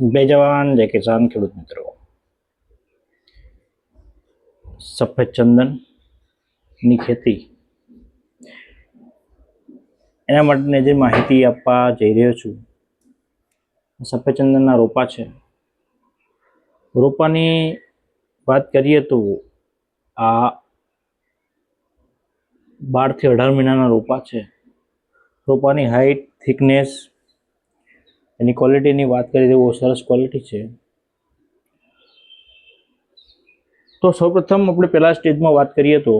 જય જવાન જય કિસાન ખેડૂત મિત્રો. સફેદ ચંદનની ખેતી. એના માટેની જે માહિતી આપવા જઈ રહ્યો છું સફેદ ચંદનના રોપા છે. રોપાની વાત કરીએ તો આ બારથી અઢાર મહિનાના રોપા છે. રોપાની હાઈટ થિકનેસ એની ક્વોલિટીની વાત કરીએ તો બહુ સરસ ક્વોલિટી છે. તો સૌપ્રથમ આપણે પહેલાં સ્ટેજમાં વાત કરીએ તો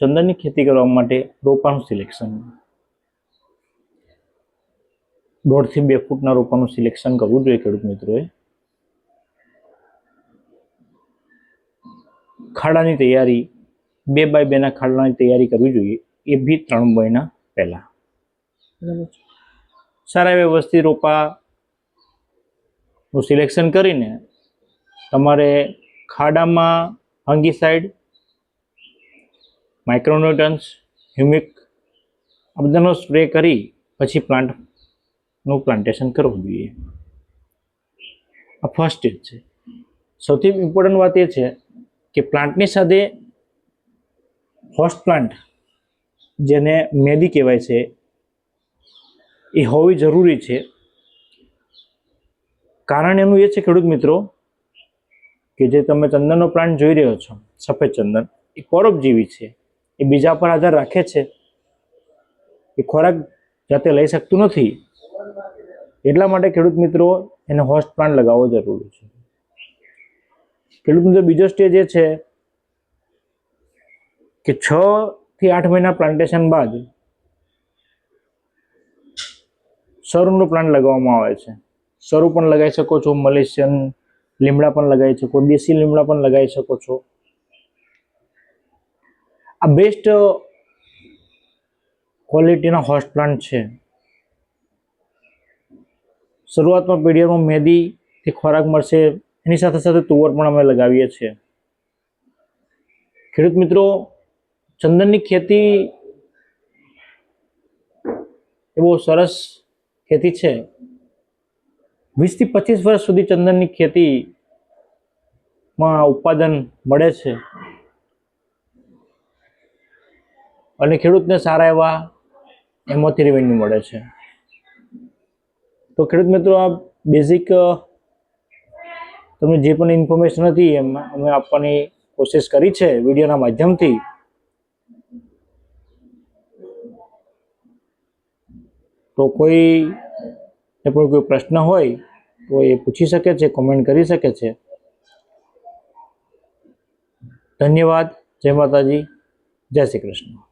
ચંદનની ખેતી કરવા માટે રોપાનું સિલેક્શન દોઢથી બે ફૂટના રોપાનું સિલેક્શન કરવું જોઈએ ખેડૂત મિત્રોએ. ખાડાની તૈયારી, બે બાય બેના ખાડાની તૈયારી કરવી જોઈએ એ બી ત્રણ મહિના પહેલાં. બરાબર છે. સારા વ્યવસ્થિત રોપાનું સિલેક્શન કરીને તમારે ખાડામાં ફંગીસાઇડ માઇક્રોન્યુટન્સ હ્યુમિક આ બધાનો સ્પ્રે કરી પછી પ્લાન્ટનું પ્લાન્ટેશન કરવું જોઈએ. આ ફર્સ્ટ સ્ટેજ છે. સૌથી ઇમ્પોર્ટન્ટ વાત એ છે કે પ્લાન્ટની સાથે હોસ્ટ પ્લાન્ટ જેને મેદી કહેવાય છે એ હોવી જરૂરી છે. કારણ એનું એ છે ખેડૂત મિત્રો, કે જે તમે ચંદનનો પ્લાન્ટ જોઈ રહ્યો છો, સફેદ ચંદન, એ પરોપજીવી છે. એ બીજા પર આધાર રાખે છે. એ ખોરાક જાતે લઈ શકતું નથી. એટલા માટે ખેડૂત મિત્રો, એને હોસ્ટ પ્લાન્ટ લગાવવો જરૂરી છે. ખેડૂત મિત્રો, બીજો સ્ટેજ એ છે, કે છ થી આઠ મહિના પ્લાન્ટેશન બાદ સરુનો પ્લાન્ટ લગાવવામાં આવે છે. સરુ પણ લગાવી શકો છો, મલેશિયન લીમડા પણ લગાવી શકો, દેશી લીમડા પણ લગાવી શકો છો. આ બેસ્ટ ક્વોલિટીના હોસ્ટ પ્લાન્ટ છે. શરૂઆતમાં પીડિયરમાં મેદીથી ખોરાક મળશે, એની સાથે સાથે તુવર પણ અમે લગાવીએ છીએ. ખેડૂત મિત્રો, ચંદનની ખેતી એ બહુ સરસ ખેતી છે. વીસથી પચીસ વર્ષ સુધી ચંદનની ખેતીમાં ઉત્પાદન મળે છે. અને ખેડૂતને સારા એવા એમાંથી રેવન્યુ મળે છે. તો ખેડૂત મિત્રો, આ બેઝિક તમને જે પણ ઇન્ફોર્મેશન હતી એમ અમે આપવાની કોશિશ કરી છે વિડીયોના માધ્યમથી. તો કોઈ એ પણ કોઈ પ્રશ્ન હોય, તો એ પૂછી શકે છે કોમેન્ટ કરી શકે છે. ધન્યવાદ, જય માતાજી, જય શ્રી કૃષ્ણ.